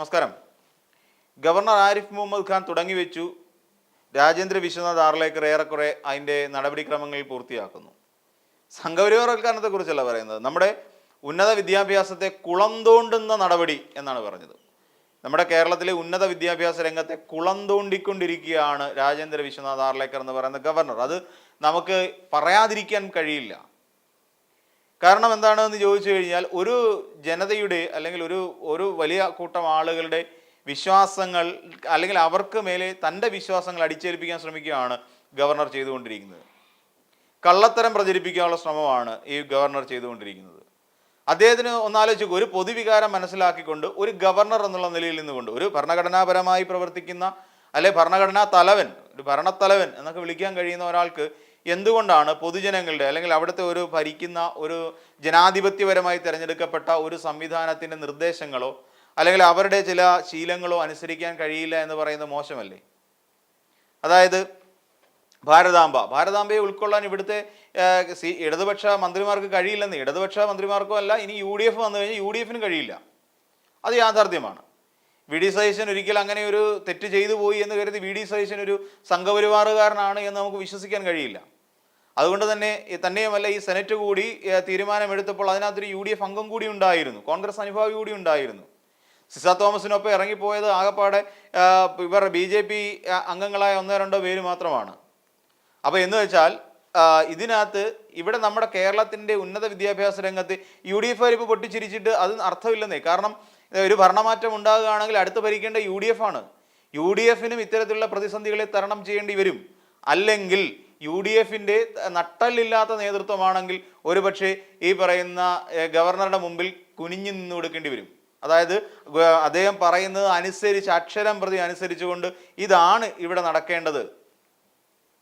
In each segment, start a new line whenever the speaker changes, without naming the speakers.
നമസ്കാരം. ഗവർണർ ആരിഫ് മുഹമ്മദ് ഖാൻ തുടങ്ങി വെച്ചു. രാജേന്ദ്ര വിശ്വനാഥ് ആർലേക്കർ ഏറെക്കുറെ അതിന്റെ നടപടിക്രമങ്ങൾ പൂർത്തിയാക്കുന്നു. സംഘപരിവാരവൽക്കരണത്തെക്കുറിച്ചല്ല പറയുന്നത്. നമ്മുടെ ഉന്നത വിദ്യാഭ്യാസത്തെ കുളം തോണ്ടുന്ന നടപടി എന്നാണ് പറഞ്ഞത്. നമ്മുടെ കേരളത്തിലെ ഉന്നത വിദ്യാഭ്യാസ രംഗത്തെ കുളം തോണ്ടിക്കൊണ്ടിരിക്കുകയാണ് രാജേന്ദ്ര വിശ്വനാഥ് ആർലേക്കർ എന്ന് പറയുന്ന ഗവർണർ. അത് നമുക്ക് പറയാതിരിക്കാൻ കഴിയില്ല. കാരണം എന്താണെന്ന് ചോദിച്ചു കഴിഞ്ഞാൽ ഒരു ജനതയുടെ അല്ലെങ്കിൽ ഒരു ഒരു വലിയ കൂട്ടം ആളുകളുടെ വിശ്വാസങ്ങൾ അല്ലെങ്കിൽ അവർക്ക് മേലെ തന്റെ വിശ്വാസങ്ങൾ അടിച്ചേൽപ്പിക്കാൻ ശ്രമിക്കുകയാണ് ഗവർണർ ചെയ്തുകൊണ്ടിരിക്കുന്നത്. കള്ളത്തരം പ്രചരിപ്പിക്കാനുള്ള ശ്രമമാണ് ഈ ഗവർണർ ചെയ്തുകൊണ്ടിരിക്കുന്നത്. അദ്ദേഹത്തിന് ഒന്നാലോചിച്ച് ഒരു പൊതുവികാരം മനസ്സിലാക്കിക്കൊണ്ട് ഒരു ഗവർണർ എന്നുള്ള നിലയിൽ നിന്നുകൊണ്ട് ഒരു ഭരണഘടനാപരമായി പ്രവർത്തിക്കുന്ന അല്ലെ ഭരണഘടനാ തലവൻ ഒരു ഭരണത്തലവൻ എന്നൊക്കെ വിളിക്കാൻ കഴിയുന്ന ഒരാൾക്ക് എന്തുകൊണ്ടാണ് പൊതുജനങ്ങളുടെ അല്ലെങ്കിൽ അവിടുത്തെ ഒരു ഭരിക്കുന്ന ഒരു ജനാധിപത്യപരമായി തിരഞ്ഞെടുക്കപ്പെട്ട ഒരു സംവിധാനത്തിന്റെ നിർദ്ദേശങ്ങളോ അല്ലെങ്കിൽ അവരുടെ ചില ശീലങ്ങളോ അനുസരിക്കാൻ കഴിയില്ല എന്ന് പറയുന്നത് മോശമല്ലേ? അതായത് ഭാരതാംബ ഭാരതാംബയെ ഉൾക്കൊള്ളാൻ ഇവിടുത്തെ സി ഇടതുപക്ഷ മന്ത്രിമാർക്ക് കഴിയില്ലെന്ന് ഇടതുപക്ഷ മന്ത്രിമാർക്കും അല്ല ഇനി യു ഡി എഫ് വന്നു കഴിഞ്ഞാൽ യു ഡി എഫിന് കഴിയില്ല. അത് യാഥാർത്ഥ്യമാണ്. വി ഡി സതീശൻ ഒരിക്കൽ അങ്ങനെ ഒരു തെറ്റ് ചെയ്തു പോയി എന്ന് കരുതി വി ഡി സതീശൻ ഒരു സംഘപരിവാറുകാരനാണ് എന്ന് നമുക്ക് വിശ്വസിക്കാൻ കഴിയില്ല. അതുകൊണ്ട് തന്നെ തന്നെയുമല്ല ഈ സെനറ്റ് കൂടി തീരുമാനമെടുത്തപ്പോൾ അതിനകത്തൊരു യു ഡി എഫ് അംഗം കൂടി ഉണ്ടായിരുന്നു. കോൺഗ്രസ് അനുഭാവി കൂടി ഉണ്ടായിരുന്നു. സിസ തോമസിനൊപ്പം ഇറങ്ങിപ്പോയത് ആകപ്പാടെ ഇവർ ബി ജെ പി അംഗങ്ങളായ ഒന്നോ രണ്ടോ പേര് മാത്രമാണ്. അപ്പോൾ എന്ന് വെച്ചാൽ ഇതിനകത്ത് ഇവിടെ നമ്മുടെ കേരളത്തിന്റെ ഉന്നത വിദ്യാഭ്യാസ രംഗത്ത് യു ഡി എഫ് ഇപ്പോൾ പൊട്ടിച്ചിരിച്ചിട്ട് അത് അർത്ഥമില്ലെന്നേ. കാരണം ഒരു ഭരണമാറ്റം ഉണ്ടാകുകയാണെങ്കിൽ അടുത്ത് ഭരിക്കേണ്ട യു ഡി എഫ് ആണ്. യു ഡി എഫിനും ഇത്തരത്തിലുള്ള പ്രതിസന്ധികളെ തരണം ചെയ്യേണ്ടി വരും. അല്ലെങ്കിൽ യു ഡി എഫിന്റെ നട്ടല്ലില്ലാത്ത നേതൃത്വമാണെങ്കിൽ ഒരുപക്ഷെ ഈ പറയുന്ന ഗവർണറുടെ മുമ്പിൽ കുനിഞ്ഞു നിന്ന് കൊടുക്കേണ്ടി വരും. അതായത് അദ്ദേഹം പറയുന്നത് അനുസരിച്ച് അക്ഷരം പ്രതി അനുസരിച്ചുകൊണ്ട് ഇതാണ് ഇവിടെ നടക്കേണ്ടത്.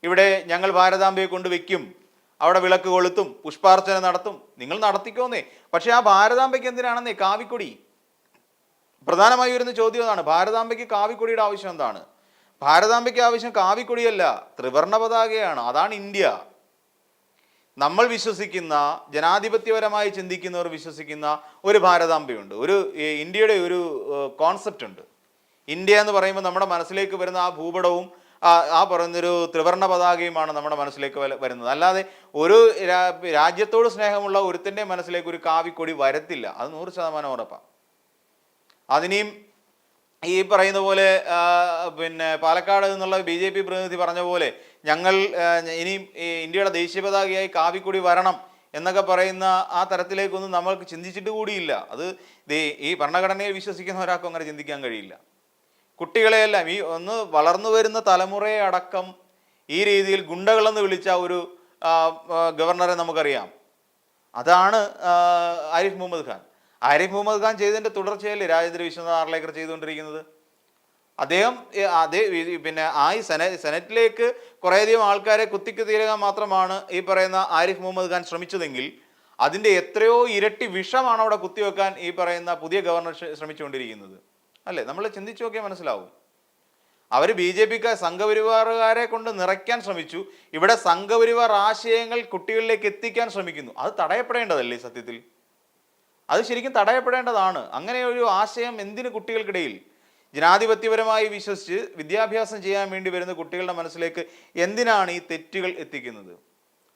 ഇവിടെ ഞങ്ങൾ ഭാരതാംബയെ കൊണ്ട് വെക്കും അവിടെ വിളക്ക് കൊളുത്തും പുഷ്പാർച്ചന നടത്തും. നിങ്ങൾ നടത്തിക്കോന്നേ. പക്ഷേ ആ ഭാരതാംബയ്ക്ക് എന്തിനാണെന്നേ? കാവിക്കൊടി. പ്രധാനമായി വരുന്ന ചോദ്യം അതാണ്. ഭാരതാംബയ്ക്ക് കാവിക്കൊടിയുടെ ആവശ്യം എന്താണ്? ഭാരതാംബയ്ക്ക് ആവശ്യം കാവിക്കൊടിയല്ല ത്രിവർണ പതാകയാണ്. അതാണ് ഇന്ത്യ. നമ്മൾ വിശ്വസിക്കുന്ന ജനാധിപത്യപരമായി ചിന്തിക്കുന്നവർ വിശ്വസിക്കുന്ന ഒരു ഭാരതാംബയുണ്ട്. ഒരു ഇന്ത്യയുടെ ഒരു കോൺസെപ്റ്റ് ഉണ്ട്. ഇന്ത്യ എന്ന് പറയുമ്പോൾ നമ്മുടെ മനസ്സിലേക്ക് വരുന്ന ആ ഭൂപടവും ആ പറയുന്നൊരു ത്രിവർണ പതാകയുമാണ് നമ്മുടെ മനസ്സിലേക്ക് വരുന്നത്. അല്ലാതെ ഒരു രാജ്യത്തോട് സ്നേഹമുള്ള ഒരുത്തിന്റെ മനസ്സിലേക്ക് ഒരു കാവിക്കൊടി വരത്തില്ല. അത് നൂറ് ശതമാനം ഉറപ്പാണ്. അതിനെയും ഈ പറയുന്ന പോലെ പിന്നെ പാലക്കാട് നിന്നുള്ള ബി ജെ പി പ്രതിനിധി പറഞ്ഞ പോലെ ഞങ്ങൾ ഇനിയും ഇന്ത്യയുടെ ദേശീയ പതാകയായി കാവിക്കൊടി വരണം എന്നൊക്കെ പറയുന്ന ആ തരത്തിലേക്കൊന്നും നമ്മൾക്ക് ചിന്തിച്ചിട്ട് കൂടിയില്ല. അത് ഈ ഭരണഘടനയിൽ വിശ്വസിക്കുന്ന ഒരാൾക്കും അങ്ങനെ ചിന്തിക്കാൻ കഴിയില്ല. കുട്ടികളെയെല്ലാം ഈ ഒന്ന് വളർന്നു വരുന്ന തലമുറയെ അടക്കം ഈ രീതിയിൽ ഗുണ്ടകളെന്ന് വിളിച്ച ഒരു ഗവർണറെ നമുക്കറിയാം. അതാണ് ആരിഫ് മുഹമ്മദ് ഖാൻ. ആരിഫ് മുഹമ്മദ് ഖാൻ ചെയ്തതിന്റെ തുടർച്ചയല്ലേ രാജേന്ദ്ര വിശ്വനാഥ് ആർലേക്കർ ചെയ്തുകൊണ്ടിരിക്കുന്നത്? അദ്ദേഹം അതേ പിന്നെ ആ ഈ സെന സെനറ്റിലേക്ക് കുറേയധികം ആൾക്കാരെ കുത്തിക്കുതീരുക മാത്രമാണ് ഈ പറയുന്ന ആരിഫ് മുഹമ്മദ് ഖാൻ ശ്രമിച്ചതെങ്കിൽ അതിന്റെ എത്രയോ ഇരട്ടി വിഷമാണ് അവിടെ കുത്തിവെക്കാൻ ഈ പറയുന്ന പുതിയ ഗവർണർ ശ്ര- ശ്രമിച്ചുകൊണ്ടിരിക്കുന്നത്. അല്ലേ? നമ്മൾ ചിന്തിച്ചു നോക്കിയാൽ മനസ്സിലാവും. അവർ ബി ജെ പിക്കാർ സംഘപരിവാറുകാരെ കൊണ്ട് നിറയ്ക്കാൻ ശ്രമിച്ചു. ഇവിടെ സംഘപരിവാർ ആശയങ്ങൾ കുട്ടികളിലേക്ക് എത്തിക്കാൻ ശ്രമിക്കുന്നു. അത് തടയപ്പെടേണ്ടതല്ലേ സത്യത്തിൽ? അത് ശരിക്കും തടയപ്പെടേണ്ടതാണ്. അങ്ങനെ ഒരു ആശയം എന്തിന് കുട്ടികൾക്കിടയിൽ? ജനാധിപത്യപരമായി വിശ്വസിച്ച് വിദ്യാഭ്യാസം ചെയ്യാൻ വേണ്ടി വരുന്ന കുട്ടികളുടെ മനസ്സിലേക്ക് എന്തിനാണ് ഈ തെറ്റുകൾ എത്തിക്കുന്നത്?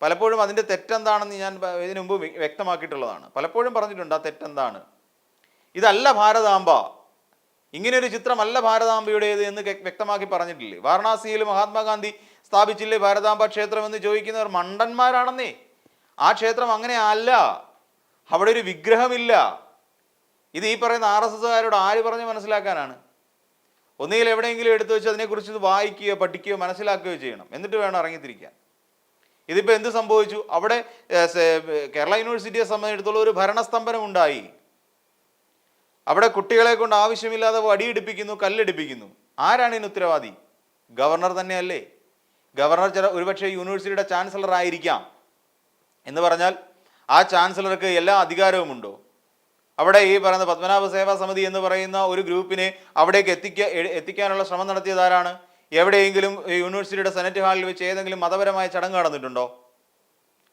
പലപ്പോഴും അതിന്റെ തെറ്റെന്താണെന്ന് ഞാൻ ഇതിനു മുമ്പ് വ്യ- വ്യക്തമാക്കിയിട്ടുള്ളതാണ്. പലപ്പോഴും പറഞ്ഞിട്ടുണ്ട് ആ തെറ്റെന്താണ്. ഇതല്ല ഭാരതാംബ. ഇങ്ങനെയൊരു ചിത്രമല്ല ഭാരതാംബയുടേത് എന്ന് വ്യക്തമാക്കി പറഞ്ഞിട്ടില്ലേ? വാരണാസിയിൽ മഹാത്മാഗാന്ധി സ്ഥാപിച്ചില്ലേ ഭാരതാംബ ക്ഷേത്രം എന്ന് ചോദിക്കുന്നവർ മണ്ടന്മാരാണെന്നേ. ആ ക്ഷേത്രം അങ്ങനെ അല്ല. അവിടെ ഒരു വിഗ്രഹമില്ല. ഇത് ഈ പറയുന്ന ആർ എസ് എസ്സുകാരോട് ആര് പറഞ്ഞ് മനസ്സിലാക്കാനാണ്? ഒന്നുകിൽ എവിടെയെങ്കിലും എടുത്തു വെച്ച് അതിനെക്കുറിച്ച് ഇത് വായിക്കുകയോ പഠിക്കുകയോ മനസ്സിലാക്കുകയോ ചെയ്യണം. എന്നിട്ട് വേണം ഇറങ്ങിത്തിരിക്കാൻ. ഇതിപ്പോൾ എന്ത് സംഭവിച്ചു? അവിടെ കേരള യൂണിവേഴ്സിറ്റിയെ സംബന്ധിച്ചിടത്തോളം ഒരു ഭരണസ്തംഭനം ഉണ്ടായി. അവിടെ കുട്ടികളെ കൊണ്ട് ആവശ്യമില്ലാതെ വടിയെടുപ്പിക്കുന്നു കല്ലെടുപ്പിക്കുന്നു. ആരാണ് ഇതിന് ഉത്തരവാദി? ഗവർണർ തന്നെയല്ലേ. ഗവർണർ ചില ഒരുപക്ഷെ യൂണിവേഴ്സിറ്റിയുടെ ചാൻസലർ ആയിരിക്കാം എന്ന് പറഞ്ഞാൽ ആ ചാൻസലർക്ക് എല്ലാ അധികാരവുമുണ്ടോ? അവിടെ ഈ പറയുന്ന പത്മനാഭ സേവാ സമിതി എന്ന് പറയുന്ന ഒരു ഗ്രൂപ്പിനെ അവിടേക്ക് എത്തിക്ക എത്തിക്കാനുള്ള ശ്രമം നടത്തിയത് ആരാണ്? എവിടെയെങ്കിലും യൂണിവേഴ്സിറ്റിയുടെ സെനറ്റ് ഹാളിൽ വെച്ച് ഏതെങ്കിലും മതപരമായ ചടങ്ങ് നടന്നിട്ടുണ്ടോ?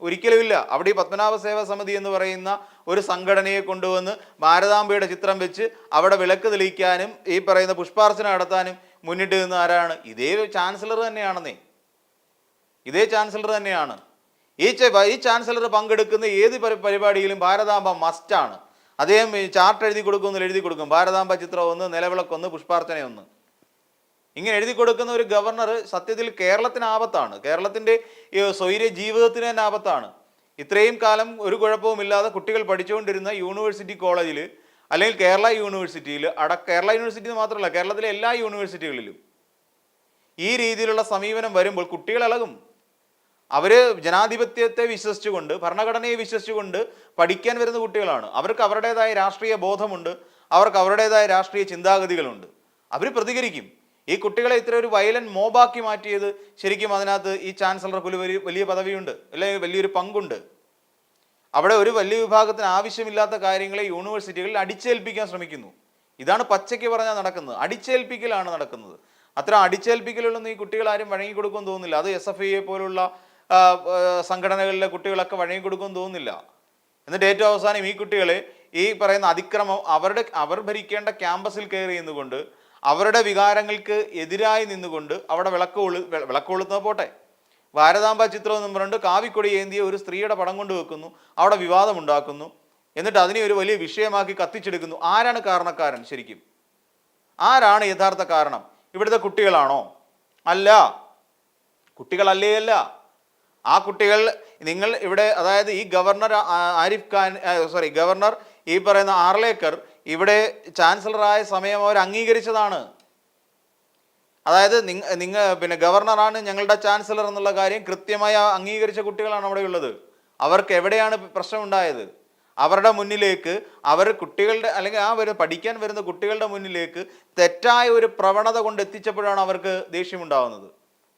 ഒരിക്കലുമില്ല അവിടെ ഈ പത്മനാഭ സേവാ സമിതി എന്ന് പറയുന്ന ഒരു സംഘടനയെ കൊണ്ടുവന്ന് ഭാരതാംബയുടെ ചിത്രം വെച്ച് അവിടെ വിളക്ക് തെളിയിക്കാനും ഈ പറയുന്ന പുഷ്പാർച്ചന നടത്താനും മുന്നിട്ട് നിന്ന് ആരാണ്? ഇതേ ചാൻസലർ തന്നെയാണെന്നേ. ഇതേ ചാൻസലർ തന്നെയാണ്. ഈ ഈ ചാൻസലർ പങ്കെടുക്കുന്ന ഏത് പരി- പരിപാടിയിലും ഭാരതാംബ മസ്റ്റാണ് അദ്ദേഹം ചാർട്ട് എഴുതി കൊടുക്കുമെന്ന് എഴുതി കൊടുക്കും. ഭാരതാംബ ചിത്രം ഒന്ന് നിലവിളക്കൊന്ന് പുഷ്പാർച്ചന ഒന്ന്. ഇങ്ങനെ എഴുതി കൊടുക്കുന്ന ഒരു ഗവർണർ സത്യത്തിൽ കേരളത്തിന് ആപത്താണ്. കേരളത്തിന്റെ സ്വൈര്യ ജീവിതത്തിന് തന്നെ ആപത്താണ്. ഇത്രയും കാലം ഒരു കുഴപ്പവുമില്ലാതെ കുട്ടികൾ പഠിച്ചുകൊണ്ടിരുന്ന യൂണിവേഴ്സിറ്റി കോളേജിൽ അല്ലെങ്കിൽ കേരള യൂണിവേഴ്സിറ്റിയിൽ അട കേരള യൂണിവേഴ്സിറ്റി മാത്രമല്ല കേരളത്തിലെ എല്ലാ യൂണിവേഴ്സിറ്റികളിലും ഈ രീതിയിലുള്ള സമീപനം വരുമ്പോൾ കുട്ടികൾ ഇളകും അവർ ജനാധിപത്യത്തെ വിശ്വസിച്ചുകൊണ്ട് ഭരണഘടനയെ വിശ്വസിച്ചുകൊണ്ട് പഠിക്കാൻ വരുന്ന കുട്ടികളാണ്. അവർക്ക് അവരുടേതായ രാഷ്ട്രീയ ബോധമുണ്ട്. അവർക്ക് അവരുടേതായ രാഷ്ട്രീയ ചിന്താഗതികളുണ്ട്. അവർ പ്രതികരിക്കും. ഈ കുട്ടികളെ ഇത്ര ഒരു വയലന്റ് മോബാക്കി മാറ്റിയത് ശരിക്കും അതിനകത്ത് ഈ ചാൻസലർക്ക് ഒരു വലിയ വലിയ പദവിയുണ്ട്. അല്ലെങ്കിൽ വലിയൊരു പങ്കുണ്ട്. അവിടെ ഒരു വലിയ വിഭാഗത്തിന് ആവശ്യമില്ലാത്ത കാര്യങ്ങളെ യൂണിവേഴ്സിറ്റികളിൽ അടിച്ചേൽപ്പിക്കാൻ ശ്രമിക്കുന്നു. ഇതാണ് പച്ചയ്ക്ക് പറഞ്ഞാൽ നടക്കുന്നത്. അടിച്ചേൽപ്പിക്കലാണ് നടക്കുന്നത്. അത്ര അടിച്ചേൽപ്പിക്കലുള്ളൊന്നും ഈ കുട്ടികൾ ആരും വഴങ്ങി കൊടുക്കുമെന്ന് തോന്നുന്നില്ല. അത് എസ് എഫ് ഐയെ പോലുള്ള സംഘടനകളിലെ കുട്ടികളൊക്കെ വഴങ്ങി കൊടുക്കുമെന്ന് തോന്നുന്നില്ല. എന്നിട്ട് ഏറ്റവും അവസാനം ഈ കുട്ടികളെ ഈ പറയുന്ന അതിക്രമം അവരുടെ അവർ ഭരിക്കേണ്ട ക്യാമ്പസിൽ കയറി നിന്നുകൊണ്ട് അവരുടെ വികാരങ്ങൾക്ക് എതിരായി നിന്നുകൊണ്ട് അവിടെ വിളക്ക് കൊളു വിളക്ക് കൊളുത്തുന്ന പോട്ടെ. ഭാരതാംബ ചിത്രം എന്നും പറഞ്ഞിട്ട് കാവിക്കൊടി ഏന്തിയ ഒരു സ്ത്രീയുടെ പടം കൊണ്ട് വെക്കുന്നു അവിടെ വിവാദമുണ്ടാക്കുന്നു എന്നിട്ട് അതിനെ ഒരു വലിയ വിഷയമാക്കി കത്തിച്ചെടുക്കുന്നു. ആരാണ് കാരണക്കാരൻ ശരിക്കും? ആരാണ് യഥാർത്ഥ കാരണം? ഇവിടുത്തെ കുട്ടികളാണോ? അല്ല. കുട്ടികളല്ലേ അല്ല. ആ കുട്ടികൾ നിങ്ങൾ ഇവിടെ അതായത് ഈ governor Arif Khan sorry governor ഈ പറയുന്ന ആർലേക്കർ ഇവിടെ ചാൻസലറായ സമയം അവർ അംഗീകരിച്ചതാണ്. അതായത് നിങ്ങൾ നിങ്ങ പിന്നെ ഗവർണറാണ് ഞങ്ങളുടെ ചാൻസലർ എന്നുള്ള കാര്യം കൃത്യമായി അംഗീകരിച്ച കുട്ടികളാണ് അവിടെ ഉള്ളത്. അവർക്ക് എവിടെയാണ് പ്രശ്നമുണ്ടായത്? അവരുടെ മുന്നിലേക്ക് അവർ കുട്ടികളുടെ അല്ലെങ്കിൽ ആ വരുന്ന പഠിക്കാൻ വരുന്ന കുട്ടികളുടെ മുന്നിലേക്ക് തെറ്റായ ഒരു പ്രവണത കൊണ്ട് എത്തിച്ചപ്പോഴാണ് അവർക്ക് ദേഷ്യമുണ്ടാവുന്നത്.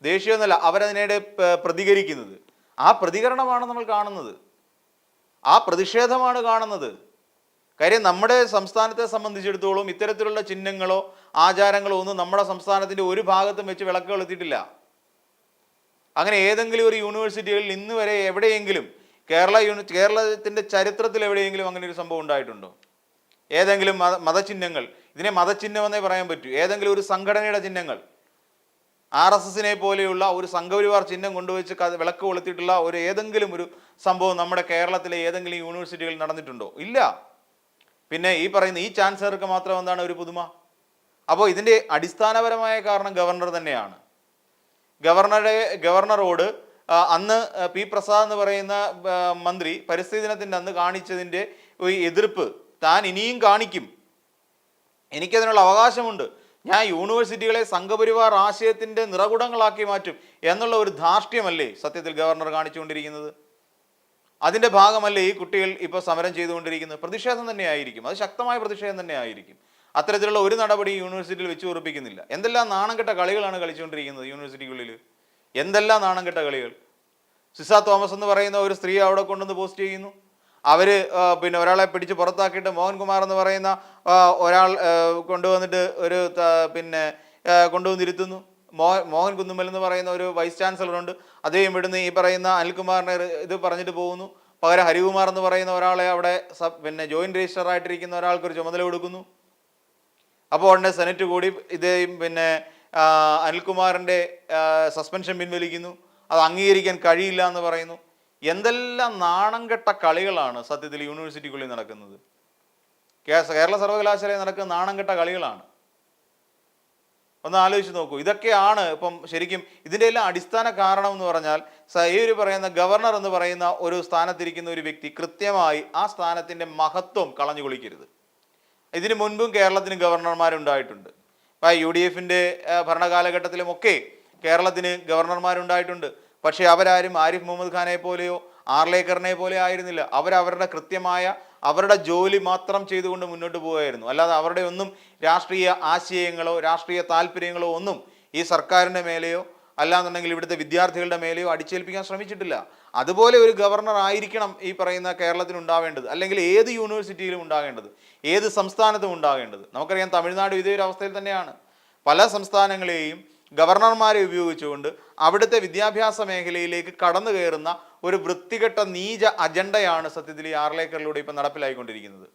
ദേഷ്യമൊന്നുമല്ല അവരതിനിടെ പ്രതികരിക്കുന്നത്. ആ പ്രതികരണമാണ് നമ്മൾ കാണുന്നത്. ആ പ്രതിഷേധമാണ് കാണുന്നത്. കാര്യം നമ്മുടെ സംസ്ഥാനത്തെ സംബന്ധിച്ചിടത്തോളം ഇത്തരത്തിലുള്ള ചിഹ്നങ്ങളോ ആചാരങ്ങളോ ഒന്നും നമ്മുടെ സംസ്ഥാനത്തിന്റെ ഒരു ഭാഗത്തും വെച്ച് വിളക്കുകൾ എത്തിയിട്ടില്ല. അങ്ങനെ ഏതെങ്കിലും ഒരു യൂണിവേഴ്സിറ്റികളിൽ ഇന്ന് വരെ എവിടെയെങ്കിലും കേരള യൂണി കേരളത്തിന്റെ ചരിത്രത്തിൽ എവിടെയെങ്കിലും അങ്ങനെ ഒരു സംഭവം ഉണ്ടായിട്ടുണ്ടോ? ഏതെങ്കിലും മത മതചിഹ്നങ്ങൾ. ഇതിനെ മതചിഹ്നമെന്നേ പറയാൻ പറ്റൂ. ഏതെങ്കിലും ഒരു സംഘടനയുടെ ചിഹ്നങ്ങൾ. ആർ എസ് എസിനെ പോലെയുള്ള ഒരു സംഘപരിവാർ ചിഹ്നം കൊണ്ടുവച്ച് വിളക്ക് കൊളുത്തിയിട്ടുള്ള ഒരു ഏതെങ്കിലും ഒരു സംഭവം നമ്മുടെ കേരളത്തിലെ ഏതെങ്കിലും യൂണിവേഴ്സിറ്റികളിൽ നടന്നിട്ടുണ്ടോ? ഇല്ല. പിന്നെ ഈ പറയുന്ന ഈ ചാൻസലർക്ക് മാത്രം എന്താണ് ഒരു പുതുമ? അപ്പോൾ ഇതിന്റെ അടിസ്ഥാനപരമായ കാരണം ഗവർണർ തന്നെയാണ്. ഗവർണറുടെ ഗവർണറോട് അന്ന് പി പ്രസാദ് എന്ന് പറയുന്ന മന്ത്രി പരിസ്ഥിതി ദിനത്തിന്റെ അന്ന് കാണിച്ചതിന്റെ ഒരു എതിർപ്പ് താൻ ഇനിയും കാണിക്കും. എനിക്കതിനുള്ള അവകാശമുണ്ട്. ഞാൻ യൂണിവേഴ്സിറ്റികളെ സംഘപരിവാർ ആശയത്തിന്റെ നിറകുടങ്ങളാക്കി മാറ്റും എന്നുള്ള ഒരു ധാർഷ്ട്യമല്ലേ സത്യത്തിൽ ഗവർണർ കാണിച്ചുകൊണ്ടിരിക്കുന്നത്? അതിന്റെ ഭാഗമല്ലേ ഈ കുട്ടികൾ ഇപ്പോൾ സമരം ചെയ്തുകൊണ്ടിരിക്കുന്നത്? പ്രതിഷേധം തന്നെ ആയിരിക്കും. അത് ശക്തമായ പ്രതിഷേധം തന്നെ ആയിരിക്കും. അത്തരത്തിലുള്ള ഒരു നടപടി യൂണിവേഴ്സിറ്റിയിൽ വെച്ച് ഉറപ്പിക്കുന്നില്ല. എന്തെല്ലാം നാണം കെട്ട കളികളാണ് കളിച്ചുകൊണ്ടിരിക്കുന്നത് യൂണിവേഴ്സിറ്റിക്കുള്ളിൽ? എന്തെല്ലാം നാണം കെട്ട കളികൾ? സിസ തോമസ് എന്ന് പറയുന്ന ഒരു സ്ത്രീ അവിടെ കൊണ്ടുവന്ന് പോസ്റ്റ് ചെയ്യുന്നു. അവർ ആ, പിന്നെ ഒരാളെ പിടിച്ച് പുറത്താക്കിയിട്ട് മോഹൻകുമാർ എന്ന് പറയുന്ന ഒരാൾ കൊണ്ടുവന്നിട്ട് ഒരു പിന്നെ കൊണ്ടുവന്നിരുത്തുന്നു മോ മോഹൻ കുന്നുമ്മൽ എന്ന് പറയുന്ന ഒരു വൈസ് ചാൻസലർ ഉണ്ട്. അദ്ദേഹം ഇവിടുന്ന് ഈ പറയുന്ന അനിൽകുമാറിനെ ഇത് പറഞ്ഞിട്ട് പോകുന്നു. പകരം ഹരികുമാർ എന്ന് പറയുന്ന ഒരാളെ അവിടെ പിന്നെ ജോയിന്റ് രജിസ്റ്റർ ആയിട്ടിരിക്കുന്ന ഒരാൾക്ക് ഒരു ചുമതല കൊടുക്കുന്നു. അപ്പോൾ ഉടനെ സെനറ്റ് കൂടി ഇതേയും പിന്നെ അനിൽകുമാറിന്റെ സസ്പെൻഷൻ പിൻവലിക്കുന്നു. അത് അംഗീകരിക്കാൻ കഴിയില്ല എന്ന് പറയുന്നു. എന്തെല്ലാം നാണം കെട്ട കളികളാണ് സത്യത്തിൽ യൂണിവേഴ്സിറ്റിക്കുള്ളിൽ നടക്കുന്നത്. കേരള സർവകലാശാലയിൽ നടക്കുന്ന നാണം കെട്ട കളികളാണ്. ഒന്ന് ആലോചിച്ച് നോക്കൂ. ഇതൊക്കെയാണ് ഇപ്പം ശരിക്കും ഇതിന്റെ എല്ലാം അടിസ്ഥാന കാരണം എന്ന് പറഞ്ഞാൽ ഈ ഒരു പറയുന്ന ഗവർണർ എന്ന് പറയുന്ന ഒരു സ്ഥാനത്തിരിക്കുന്ന ഒരു വ്യക്തി കൃത്യമായി ആ സ്ഥാനത്തിന്റെ മഹത്വം കളഞ്ഞു കുളിക്കരുത്. ഇതിനു മുൻപും കേരളത്തിന് ഗവർണർമാരുണ്ടായിട്ടുണ്ട്. ഇപ്പം യു ഡി എഫിന്റെ ഭരണകാലഘട്ടത്തിലുമൊക്കെ കേരളത്തിന് ഗവർണർമാരുണ്ടായിട്ടുണ്ട്. പക്ഷേ അവരാരും ആരിഫ് മുഹമ്മദ് ഖാനെ പോലെയോ ആർലേക്കറിനെ പോലെ ആയിരുന്നില്ല. അവരവരുടെ കൃത്യമായ അവരുടെ ജോലി മാത്രം ചെയ്തുകൊണ്ട് മുന്നോട്ട് പോവുകയായിരുന്നു. അല്ലാതെ അവരുടെ ഒന്നും രാഷ്ട്രീയ ആശയങ്ങളോ രാഷ്ട്രീയ താല്പര്യങ്ങളോ ഒന്നും ഈ സർക്കാരിന്റെ മേലെയോ അല്ലാന്നുണ്ടെങ്കിൽ ഇവിടുത്തെ വിദ്യാർത്ഥികളുടെ മേലെയോ അടിച്ചേൽപ്പിക്കാൻ ശ്രമിച്ചിട്ടില്ല. അതുപോലെ ഒരു ഗവർണർ ആയിരിക്കണം ഈ പറയുന്ന കേരളത്തിൽ ഉണ്ടാവേണ്ടത്. അല്ലെങ്കിൽ ഏത് യൂണിവേഴ്സിറ്റിയിലും ഉണ്ടാകേണ്ടത്. ഏത് സംസ്ഥാനത്തും ഉണ്ടാകേണ്ടത്. നമുക്കറിയാം തമിഴ്നാട് ഇതേ ഒരു അവസ്ഥയിൽ തന്നെയാണ്. പല സംസ്ഥാനങ്ങളെയും ഗവർണർമാരെ ഉപയോഗിച്ചുകൊണ്ട് അവിടുത്തെ വിദ്യാഭ്യാസ മേഖലയിലേക്ക് കടന്നു കയറുന്ന ഒരു വൃത്തികെട്ട നീച അജണ്ടയാണ് സത്യത്തിൽ ഈ ആർലേക്കറിലൂടെ ഇപ്പം നടപ്പിലായിക്കൊണ്ടിരിക്കുന്നത്.